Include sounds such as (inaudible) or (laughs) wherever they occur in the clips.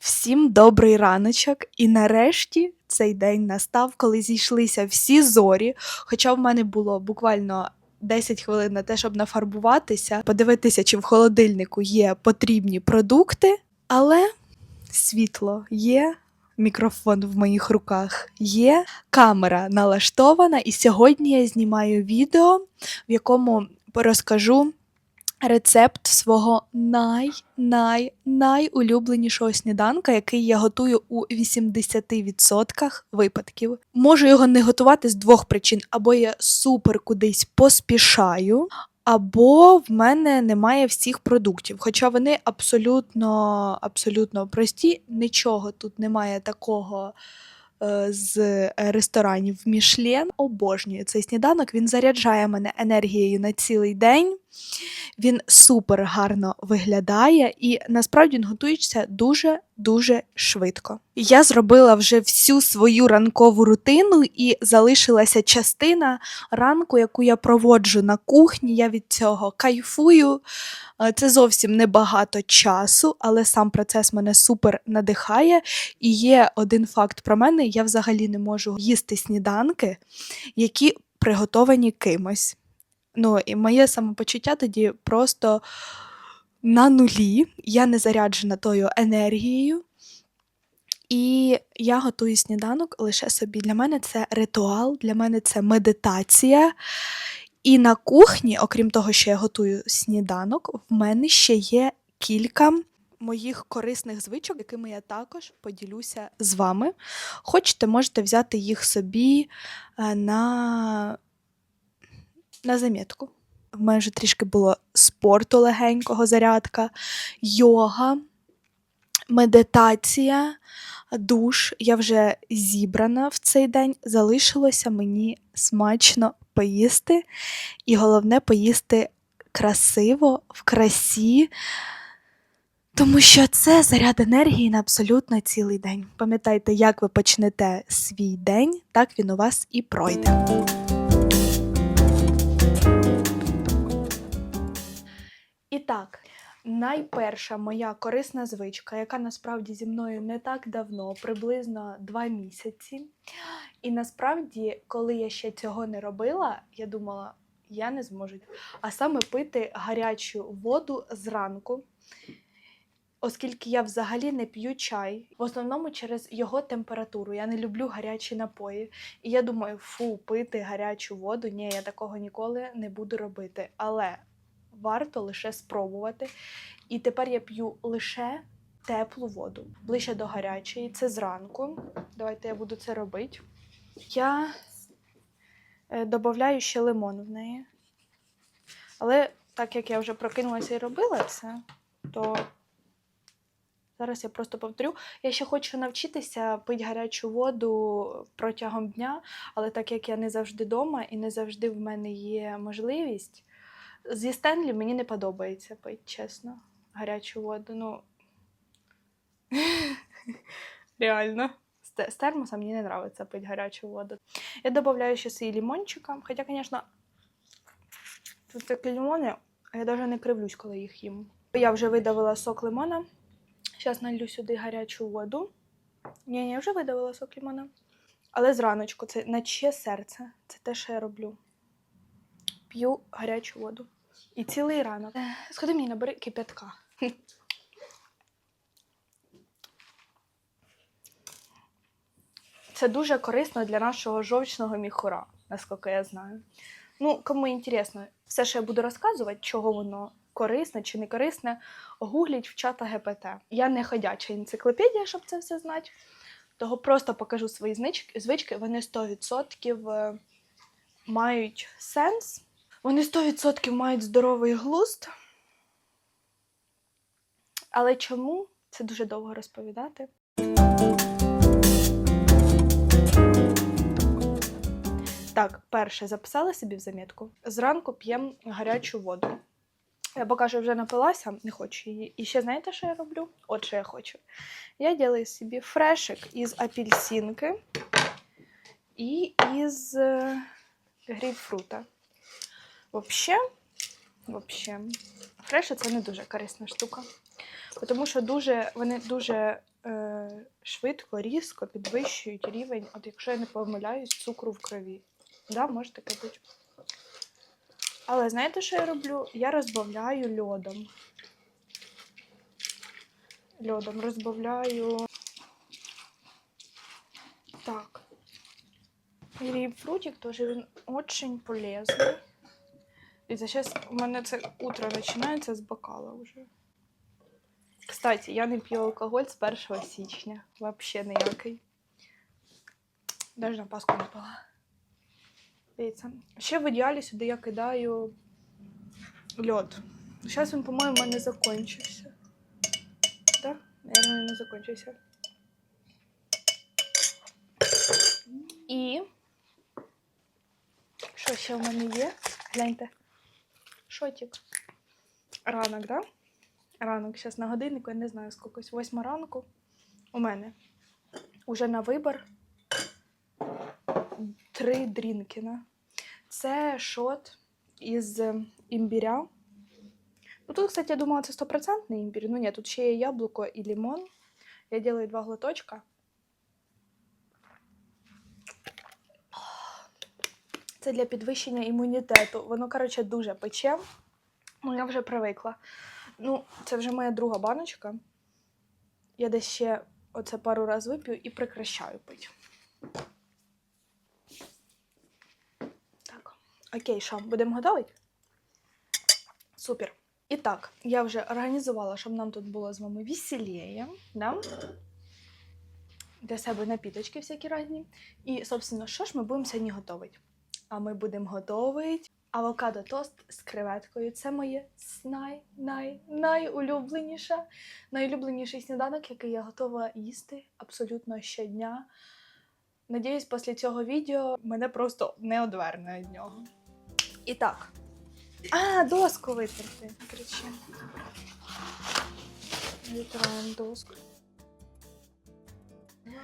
Всім добрий раночок, і нарешті цей день настав, коли зійшлися всі зорі. Хоча в мене було буквально 10 хвилин на те, щоб нафарбуватися, подивитися, чи в холодильнику є потрібні продукти, але світло є. Мікрофон в моїх руках є, камера налаштована, і сьогодні я знімаю відео, в якому розкажу рецепт свого най-най-найулюбленішого сніданка, який я готую у 80% випадків. Можу його не готувати з двох причин: або я супер кудись поспішаю. Або в мене немає всіх продуктів, хоча вони абсолютно, абсолютно прості, нічого тут немає такого е, з ресторанів Мішлен. Обожнюю цей сніданок. Він заряджає мене енергією на цілий день. Він супер гарно виглядає і насправді він готується дуже дуже швидко. Я зробила вже всю свою ранкову рутину і залишилася частина ранку, яку я проводжу на кухні. Я від цього кайфую. Е, Це зовсім небагато часу, але сам процес мене супер надихає. І є один факт про мене: я взагалі не можу їсти сніданки, які приготовані кимось. Ну, і моє самопочуття тоді просто на нулі. Я не заряджена тою енергією. І я готую сніданок лише собі. Для мене це ритуал, для мене це медитація. І на кухні, окрім того, що я готую сніданок, в мене ще є кілька моїх корисних звичок, якими я також поділюся з вами. Хочете, можете взяти їх собі е, на, на замітку. В мене вже трішки було спорту легенького, зарядка, йога, медитація, душ. Я вже зібрана в цей день. Залишилося мені смачно поїсти. І головне поїсти красиво, в красі. Тому що це заряд енергії на абсолютно цілий день. Пам'ятайте, як ви почнете свій день, так він у вас і пройде. Так, найперша моя корисна звичка, яка насправді зі мною не так давно, приблизно два місяці. І насправді, коли я ще цього не робила, я думала, я не зможу. А саме пити гарячу воду зранку. Оскільки я взагалі не п'ю чай, в основному через його температуру. Я не люблю гарячі напої. І я думаю, фу, пити гарячу воду. Ні, я такого ніколи не буду робити. Але варто лише спробувати. І тепер я п'ю лише теплу воду, ближче до гарячої. Це зранку. Давайте я буду це робити. Я е, додаю ще лимон в неї. Але так як я вже прокинулася і робила це, то зараз я просто повторю. Я ще хочу навчитися пити гарячу воду протягом дня, але так як я не завжди вдома і не завжди в мене є можливість, зі Стенлі мені не подобається пити, чесно, гарячу воду. Ну (laughs) реально. З термоса мені не подобається пити гарячу воду. Я додаю ще свій лимончика. Хоча, звісно, тут такі лимони, а я навіть не кривлюсь, коли їх їм. Я вже видавила сок лимона. Зараз налью сюди гарячу воду. Ні, ні, я вже видавила сок лимона. Але зраночку, це наче серце. Це те, що я роблю. П'ю гарячу воду. І цілий ранок. Е, Сходи мені набери кипятка. Це дуже корисно для нашого жовчного міхура, наскільки я знаю. Ну, кому інтересно, все, що я буду розказувати, чого воно корисне чи не корисне, гугліть в чата ГПТ. Я не ходяча енциклопедія, щоб це все знати. Того просто покажу свої звички. Вони 100% е, мають сенс. Вони 100% мають здоровий глузд. Але чому? Це дуже довго розповідати. Так, перше, записала собі в замітку. Зранку п'ємо гарячу воду. Я покажу, вже напилася, не хочу її. І ще знаєте, що я роблю? От що я хочу. Я ділаю собі фрешик із апельсинки і із е, грейпфрута. Вообще, вообще, фреші це не дуже корисна штука. тому що дуже, вони дуже е, швидко, різко підвищують рівень, от якщо я не помиляюсь, цукру в крові. Да, може таке бути. Але знаєте, що я роблю? Я розбавляю льодом. Льодом розбавляю. Так. Грейпфрутик теж він очень полезний. І це зараз у мене це утро починається з бокала вже. Кстати, я не п'ю алкоголь з 1 січня. Вообще ніякий. Навіть на Пасху не пила. Дивіться. Ще в ідеалі сюди я кидаю льод. Зараз він, по-моєму, мене закінчився. Так? Наверное, не закінчився. І що ще в мене є? Гляньте. Шотик. Ранок, да? Ранок. Зараз на годиннику, я не знаю, скільки. Восьма ранку. У мене. Уже на вибір. Три дрінкіна. Це шот із імбіря. Ну, тут, кстати, я думала, це стопроцентний імбір. Ну ні, тут ще є яблуко і лимон. Я делаю два глоточка. Це для підвищення імунітету. Воно, коротше, дуже пече. Ну, я вже привикла. Ну, це вже моя друга баночка. Я десь ще оце пару раз вип'ю і прекращаю пити. Так. Окей, що, будемо готувати? Супер. І так, я вже організувала, щоб нам тут було з вами веселіє. Да? Для себе напіточки всякі різні. І, собственно, що ж ми будемо сьогодні готувати? А ми будемо готувати авокадо тост з креветкою. Це моє най, най, найулюбленіше, найулюбленіший сніданок, який я готова їсти абсолютно щодня. Надіюсь, після цього відео мене просто не одверне від нього. І так. А, доску витерти. Короче. Витираємо доску.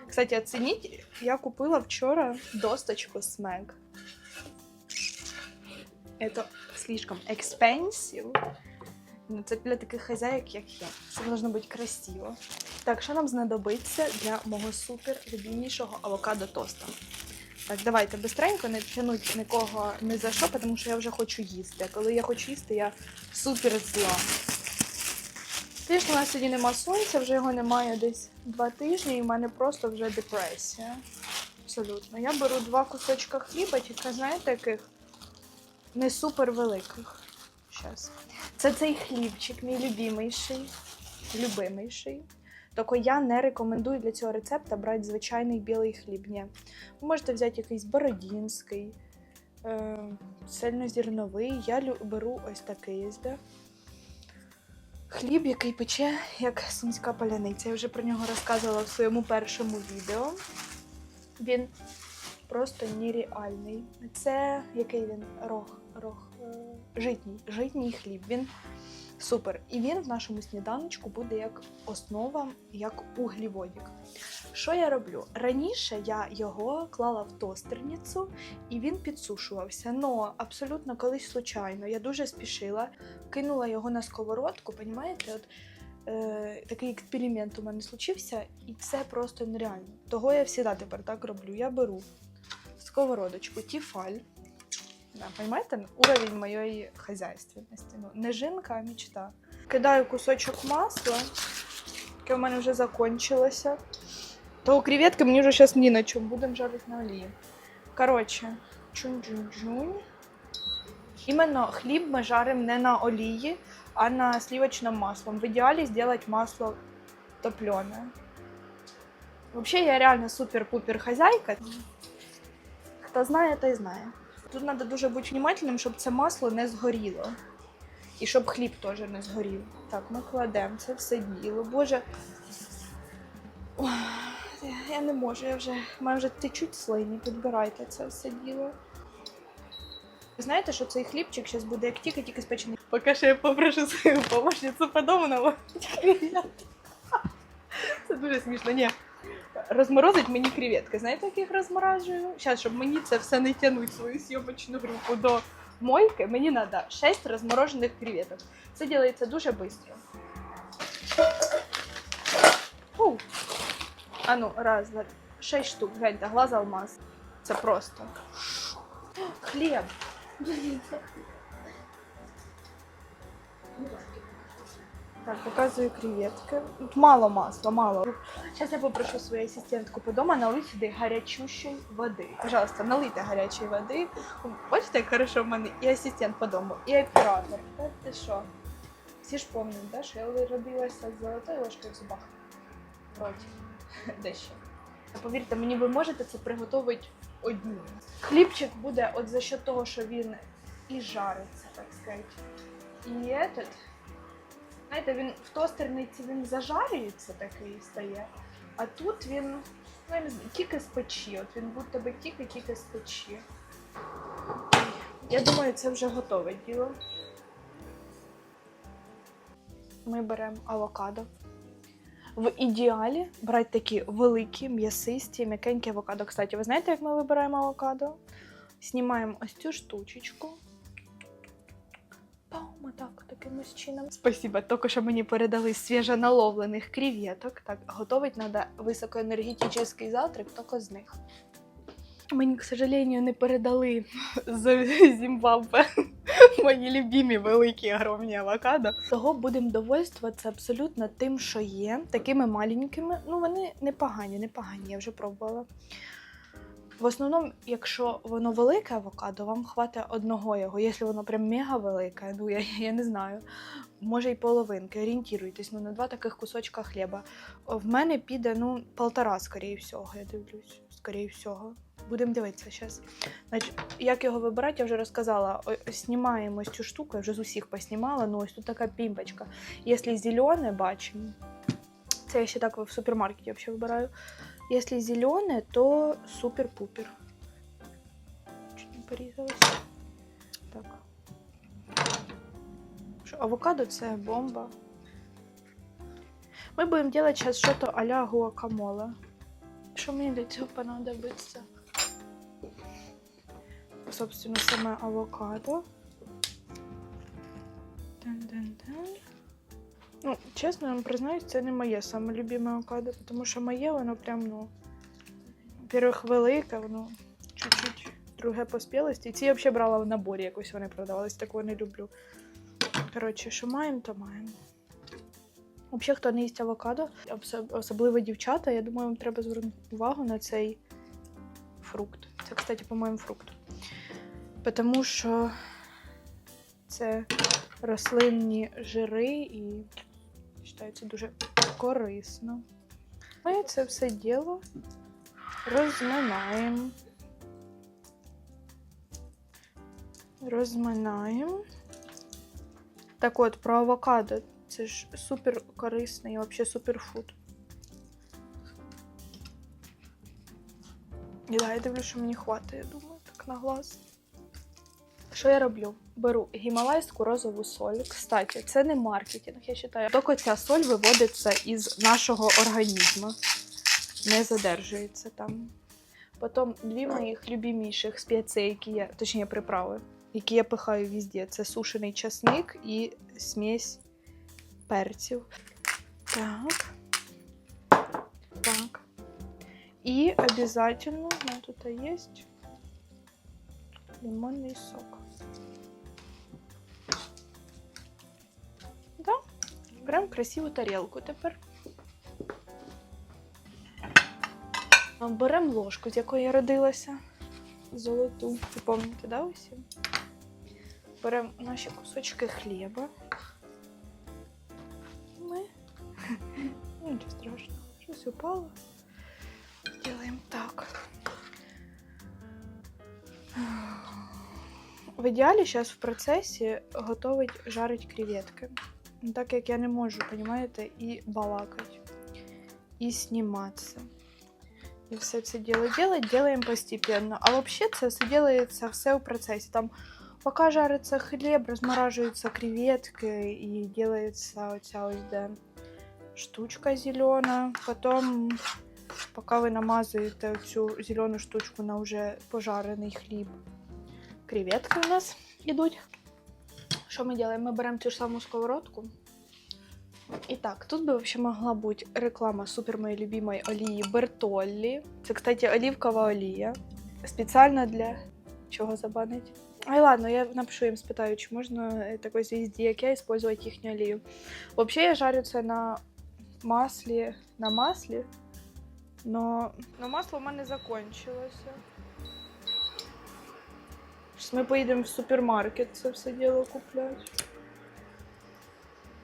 Кстати, оцініть, я купила вчора досточку Meg. Это слишком expensive. Ну, це для таких хазяїк, як я. Це должно бути красиво. Так, що нам знадобиться для мого супер любімішого авокадо тоста? Так, давайте бистренько, не тянуть нікого не за що, тому що я вже хочу їсти. А коли я хочу їсти, я супер зла. Звісно, у нас сьогодні нема сонця, вже його немає десь два тижні, і в мене просто вже депресія. Абсолютно. Я беру два кусочка хліба, тільки знаєте, яких не супер великих. Щас. Це цей хлібчик, мій любимийший. Любимийший. Тільки я не рекомендую для цього рецепта брати звичайний білий хліб. Ні. Ви можете взяти якийсь бородінський, е, цельнозерновий. Я беру ось такий ось, де. Хліб, який пече, як сумська паляниця. Я вже про нього розказувала в своєму першому відео. Він просто нереальний. Це який він рог, рог е, житній, житній хліб. Він супер. І він в нашому сніданочку буде як основа, як угліводик. Що я роблю? Раніше я його клала в тостерницю і він підсушувався. Но абсолютно колись случайно. Я дуже спішила, кинула його на сковородку, понімаєте? От е, такий експеримент у мене случився, і це просто нереально. Того я завжди тепер так роблю. Я беру сковородочку, тіфаль. Да, понимаете, уровень моєї хазяйственності. Ну, не жінка, а мечта. Кидаю кусочок масла, яке в мене вже закончилося. Того креветки мені вже зараз ні на чому, будемо жарити на олії. Коротше, чунь-джунь-джунь. Іменно хліб ми жаримо не на олії, а на сливочному маслом. В ідеалі зробити масло топлене. Взагалі, я реально супер-пупер хазяйка. Хто знає, той знає. Тут треба дуже бути внимательним, щоб це масло не згоріло. І щоб хліб теж не згорів. Так, ми кладемо це все діло. Боже. Я не можу, я вже маю вже течуть слині, підбирайте це все діло. Ви знаєте, що цей хлібчик зараз буде як тільки-тільки спечений. Поки що я попрошу свою помощницю по дому наводити Це дуже смішно. Ні розморозить мені креветки. Знаєте, як я їх розморожую. Зараз, щоб мені це все не тягнуть свою зйомочну групу до мойки, мені треба 6 розморожених креветок. Це ділається дуже швидко. Фу. А ну, раз, два, шесть штук, гляньте, глаз алмаз. Це просто. Хліб. Так, показую креветки. Тут мало масла, мало. Сейчас я попрошу свою ассистентку по дому налить сюди гарячущої води. Пожалуйста, налийте гарячої води. Бачите, як хорошо в мене і асистент по дому, і оператор. Та ти що? Всі ж пам'ятають, да, що я родилася з золотою ложкою в зубах. В роті. Дещо. Повірте мені, ви можете це приготувати одні. Хлібчик буде от за счет того, що він і жариться, так сказати. І этот, знаєте, він в тостерниці він зажарюється такий стає, а тут він ну, тільки з печі. От він будь тебе тільки-тільки з печі. Я думаю, це вже готове діло. Ми беремо авокадо. В ідеалі брати такі великі, м'ясисті, м'якенькі авокадо. Кстати, ви знаєте, як ми вибираємо авокадо? Знімаємо ось цю штучечку. Так, таким чином. Спасибо, тільки що мені передали свіжоналовлених креветок. Так, готувати треба високоенергетичний завтрак тільки з них. Мені, к сожалению, не передали з Зімбабве (laughs) мої любимі великі огромні авокадо. Того будемо довольствуватися абсолютно тим, що є. Такими маленькими. Ну, вони непогані, непогані, я вже пробувала. В основному, якщо воно велике авокадо, вам хватить одного його. Якщо воно прям мега велике, ну я, я не знаю, може й половинки. Орієнтуйтесь ну, на два таких кусочка хліба. В мене піде ну, полтора, скоріше всього, я дивлюсь. Скоріше всього. Будемо дивитися зараз. Значить, як його вибирати, я вже розказала. Знімаємо цю штуку, я вже з усіх поснімала. Ну ось тут така пімпочка. Якщо зелене бачимо, це я ще так в супермаркеті взагалі вибираю. Если зеленое, то супер-пупер. Чуть не порізалось. Так. Що, авокадо це бомба. Ми будемо робити зараз щось а-ля гуакамоле. Що мені для цього понадобиться? Собственно, саме авокадо. Дин-дин-дин. Ну, чесно вам признаюсь, це не моє саме авокадо, тому що моє воно прям, ну, во-первых, велике, воно чуть-чуть друге по спілості. Ці я взагалі брала в наборі, якось вони продавались, такого не люблю. Коротше, що маємо, то маємо. Взагалі, хто не їсть авокадо, особливо дівчата, я думаю, вам треба звернути увагу на цей фрукт. Це, кстати, по-моєму, фрукт. Тому що це рослинні жири і вважається дуже корисно. Ми це все діло розминаємо. Розминаємо. Так от, про авокадо. Це ж супер корисний і взагалі суперфуд. І да, я дивлюсь, що мені хватить, я думаю, так на глаз. Що я роблю? Беру гімалайську розову соль. Кстати, це не маркетинг, я вважаю. Тільки ця соль виводиться із нашого організму. Не задержується там. Потім дві моїх любиміших спеції, які я, точніше приправи, які я пихаю везде. Це сушений часник і смесь перців. Так. Так. І обязательно, у меня тут есть лимонный сок. Беремо красиву тарілку тепер. Беремо ложку, з якої я родилася. Золоту. Ви пам'ятаєте, да, усі? Беремо наші кусочки хліба. Ми. (laughs) Ну, Нічого страшного. Щось упало. Делаем так. В ідеалі зараз в процесі готовить жарить креветки. Ну, Так як я не можу, понимаєте, і балакати, і зніматися. І все це діло делать, делаем постепенно. А взагалі це все делається все в процесі. Там поки жариться хліб, розморажуються креветки і делається оця ось де штучка зелена. Потім поки ви намазуєте цю зелену штучку на вже пожарений хліб. Креветки у нас ідуть. Що ми робимо? Ми беремо цю ж саму сковородку, І так, тут би взагалі могла бути реклама супер моєї любимої олії Бертоллі. Це, кстати, олівкова олія. Спеціально для чого забанить? Ай, ладно, я напишу їм, спитаю, чи можна такой звізді, як я, использовать їхню олію. Взагалі, я жарю це на маслі, на маслі, но, но масло в мене закончилося. Зараз ми поїдемо в супермаркет це все діло купляти.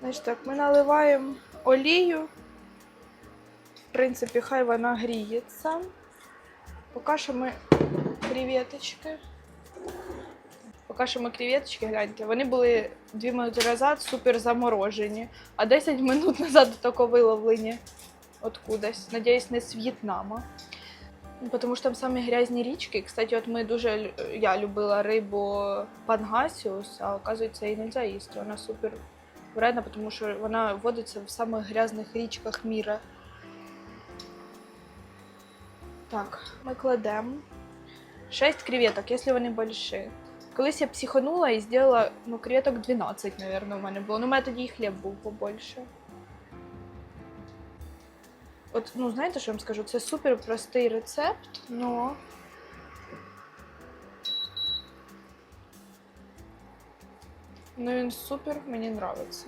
Значить так, ми наливаємо олію. В принципі, хай вона гріється. Поки що ми креветочки. Поки що ми креветочки, гляньте, вони були 2 минути назад супер заморожені, а 10 минут назад тільки виловлені откудись. Надіюсь, не з В'єтнама. Ну, Тому що там самі грязні річки. Кстати, от ми дуже я любила рибу пангасіус, а оказується, її не можна їсти. Вона супер вредна, тому що вона водиться в самих грязних річках міра. Так, ми кладемо 6 креветок, якщо вони больші. Колись я психанула і зробила ну, креветок 12, мабуть, у мене було. Ну, у мене тоді і хліб був побольше. От, ну, знаєте, що я вам скажу? Це супер простий рецепт, но. Ну, він супер, мені нравиться.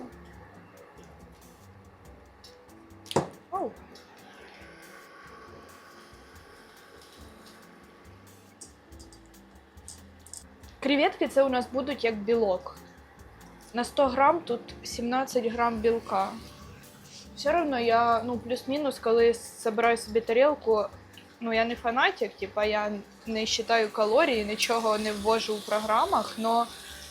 Оу. Креветки це у нас будуть як білок. На 100 грам тут 17 грам білка. Все одно я, ну, плюс-мінус, коли збираю собі тарілку, ну я не фанатик, типа я не вважаю калорії, нічого не ввожу в програмах, но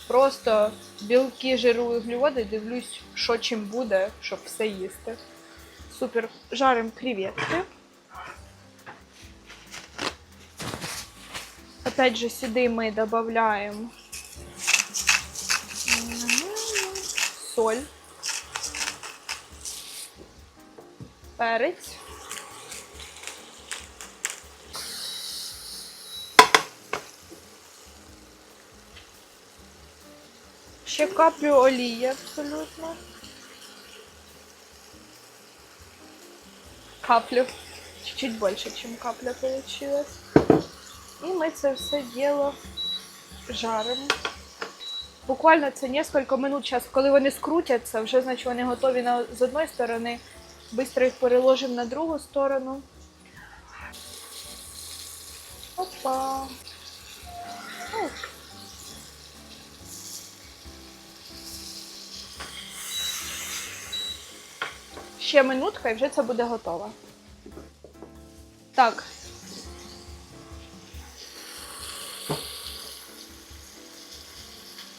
просто білки, жиру, углеводи дивлюсь, що чим буде, щоб все їсти. Супер. Жаримо креветки. Опять же, сюди ми додаємо соль, перець. Ще каплю олії абсолютно. Каплю. Чуть-чуть більше, ніж капля получилась. І ми це все діло жаримо. Буквально це кілька минут час, коли вони скрутяться, вже значить вони готові на, з одної сторони. Быстро їх переложимо на другу сторону. Опа. Оп. Ще минутка і вже це буде готово. Так.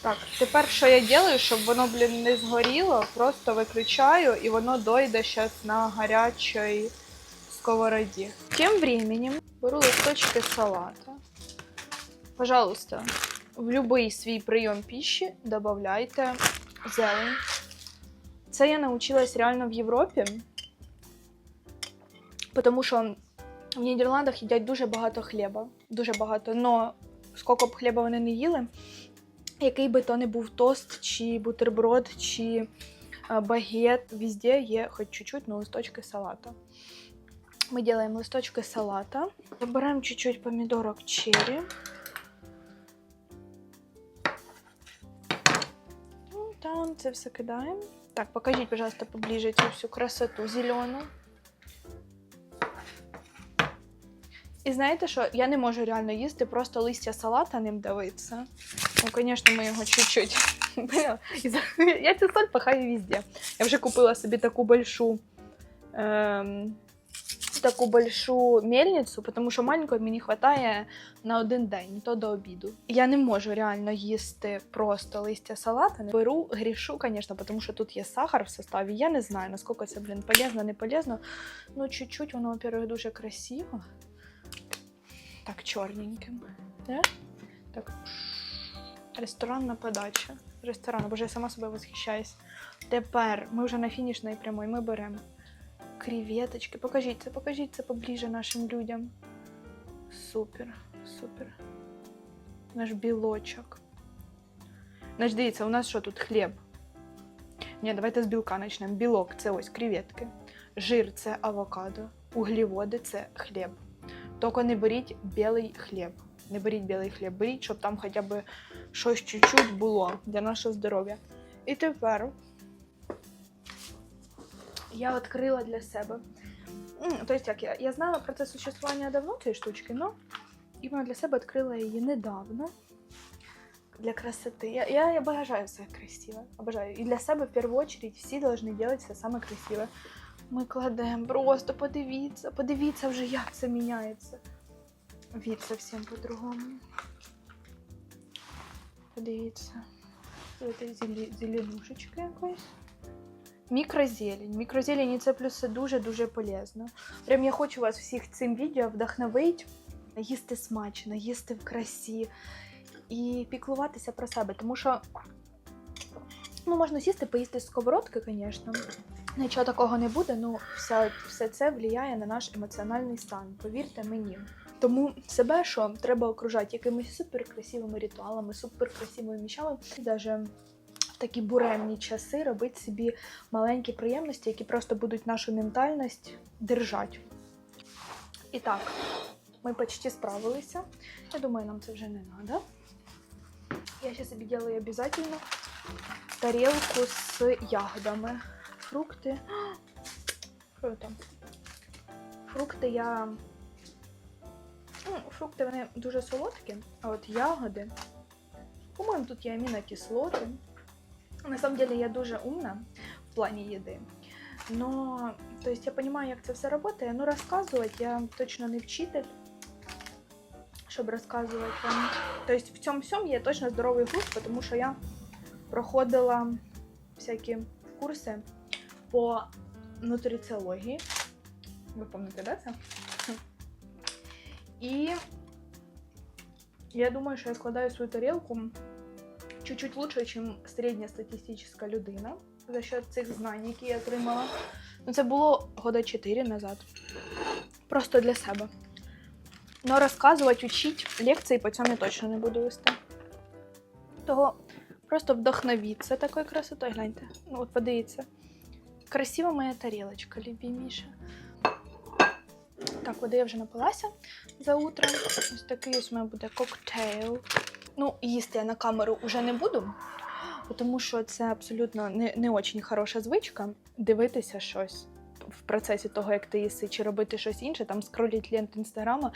Так, тепер що я роблю, щоб воно, блін, не згоріло, просто виключаю і воно дойде зараз на гарячій сковороді. Тим временем беру листочки салата. Пожалуйста, в будь-який свій прийом пищі додавайте зелень. Це я навчилась реально в Європі, тому що в Нідерландах їдять дуже багато хліба. Дуже багато. Но скільки б хліба вони не їли, який би то не був тост, чи бутерброд, чи е, багет, везде є хоч чуть-чуть, но листочки салата. Ми робимо листочки салата. Забираємо чуть-чуть помідорок черри. Ну, Там це все кидаємо. Так, покажіть, пожалуйста, поближе цю всю красоту зелену. І знаєте що? Я не можу реально їсти просто листя салата ним давитися. Ну, звісно, ми його чуть-чуть. (laughs) Я цю соль пахаю везде. Я вже купила собі таку большу. Ем, таку большу мельницю, тому що маленької мені вистачає на один день, то до обіду. Я не можу реально їсти просто листя салата. Беру, грішу, звісно, тому що тут є сахар в составі. Я не знаю, наскільки це, блін, полезно, не полезно. Ну, чуть-чуть воно, во-первых, дуже красиво. Так, чорненьким. Да? Так. Ресторанна подача. Ресторан, боже, я сама себе восхищаюсь. Тепер ми вже на фінішної прямої. Ми беремо креветочки. Покажіть це, покажіть це поближе нашим людям. Супер, супер. Наш білочок. Значить, дивіться, у нас що тут хліб? Ні, давайте з білка почнемо. Білок це ось креветки, жир це авокадо, угліводи це хліб. Тільки не беріть білий хліб. Не беріть білий хліб, беріть, щоб там хоча б щось чуть-чуть було для нашого здоров'я. І тепер я відкрила для себе. Тобто, як я, я знала про це существування давно цієї штучки, але іменно для себе відкрила її недавно. Для красоти. Я, я, я обожаю все красиве. Обожаю. І для себе в першу чергу всі повинні робити все саме красиве. Ми кладемо, просто подивіться, подивіться вже, як це міняється. Від зовсім по-другому. Подивіться. Це зелі, зеленушечка якась. Мікрозелень. І це плюси дуже-дуже полезно. Прям я хочу вас всіх цим відео вдохновити, їсти смачно, їсти в красі і піклуватися про себе, тому що ну, можна сісти, поїсти з сковородки, звісно. Нічого такого не буде, ну все, все це впливає на наш емоціональний стан, повірте мені. Тому себе що треба окружати якимись суперкрасивими ритуалами, суперкрасивими мічами, даже в такі буремні часи робити собі маленькі приємності, які просто будуть нашу ментальність держати. І так, ми почти справилися. Я думаю, нам це вже не треба. Я сейчас себе делаю обязательно тарелку с ягодами. Фрукты. Що там? Фрукти я. Ну, фрукти вони дуже солодкі, а от ягоди. По-моєму, тут є амінокислоти. На я дуже умна в плані їди. Но, то есть я понимаю, як це все працює, но розказувати я точно не вчитель щоб розказувати вам. Тобто в цьому всьому є точно здоровий глузд, тому що я проходила всякі курси по нутриціології. Ви пам'ятаєте, це? І я думаю, що я складаю свою тарілку чуть-чуть лучше, ніж середньостатистична людина за счет цих знань, які я отримала. Ну, це було года 4 назад. Просто для себе. Но розказувати, учить лекції по цьому я точно не буду вести. Того просто вдохновіться такою красотою. Гляньте. Ну, от подивіться. Красива моя тарілочка, любіміша. Так, води я вже напилася за утро. Ось такий ось у мене буде коктейл. Ну, їсти я на камеру вже не буду, тому що це абсолютно не, не очень хороша звичка дивитися щось в процесі того, як ти їси, чи робити щось інше, там скроліть лент інстаграма,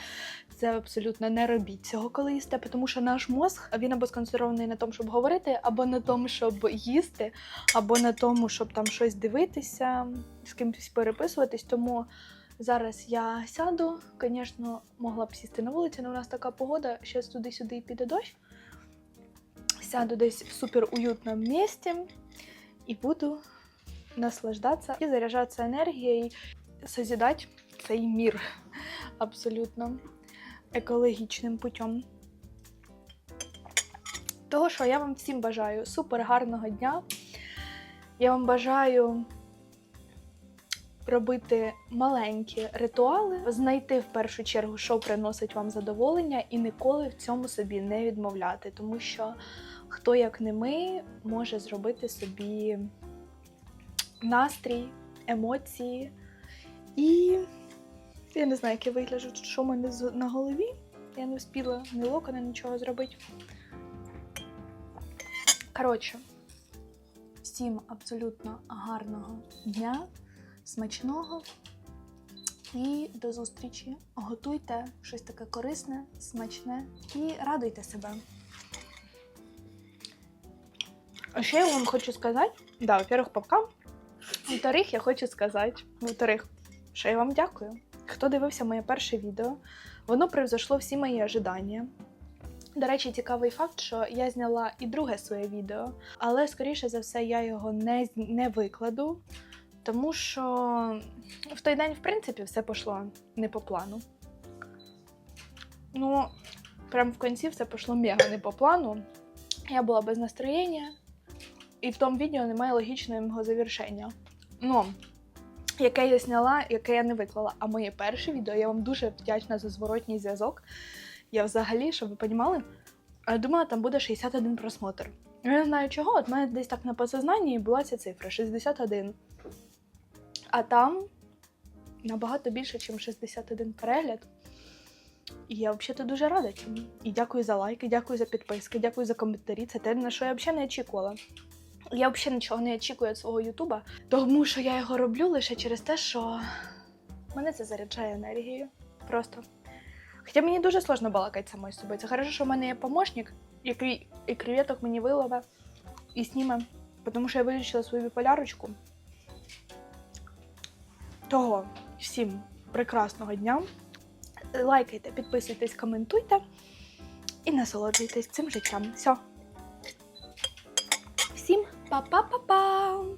це абсолютно не робіть цього, коли їсте, тому що наш мозг він або сконцентрований на тому, щоб говорити, або на тому, щоб їсти, або на тому, щоб там щось дивитися, з кимось переписуватись. Тому зараз я сяду, звісно, могла б сісти на вулиці, але у нас така погода, зараз туди-сюди піде дощ. Сяду десь в супер уютному місці і буду наслаждаться і заряджатися енергією, созидати цей мір абсолютно екологічним путем. Того, що я вам всім бажаю супер гарного дня. Я вам бажаю робити маленькі ритуали, знайти в першу чергу, що приносить вам задоволення, і ніколи в цьому собі не відмовляти, тому що хто як не ми може зробити собі настрій, емоції. І я не знаю, як я вигляджу, що в мене на голові. Я не встигла ні локона, нічого зробити. Коротше, всім абсолютно гарного дня, смачного і до зустрічі. Готуйте щось таке корисне, смачне і радуйте себе. А ще я вам хочу сказати, да, во-первых, пока. Во-вторых, я хочу сказати, во-вторых, що я вам дякую. Хто дивився моє перше відео, воно превзошло всі мої ожидання. До речі, цікавий факт, що я зняла і друге своє відео, але скоріше за все я його не, не викладу, тому що в той день, в принципі, все пішло не по плану. Ну, прям в кінці все пішло мега не по плану. Я була без настроєння, і в тому відео немає логічного завершення. Ну, яке я зняла, яке я не виклала. А моє перше відео, я вам дуже вдячна за зворотній зв'язок. Я взагалі, щоб ви розуміли, думала, там буде 61 просмотр. Я не знаю чого, от мене десь так на подсознанні була ця цифра 61. А там набагато більше, ніж 61 перегляд. І я взагалі дуже рада цьому. І дякую за лайки, дякую за підписки, дякую за коментарі. Це те, на що я взагалі не очікувала. Я взагалі нічого не очікую від свого Ютуба, тому що я його роблю лише через те, що мене це заряджає енергією. Просто. Хоча мені дуже сложно балакати самою з собою. Це хорошо, що в мене є помощник, який і креветок мені вилове і сніме, тому що я вирішила свою біполярочку. Того всім прекрасного дня. Лайкайте, підписуйтесь, коментуйте і насолоджуйтесь цим життям. Все. Па-па-па-пам!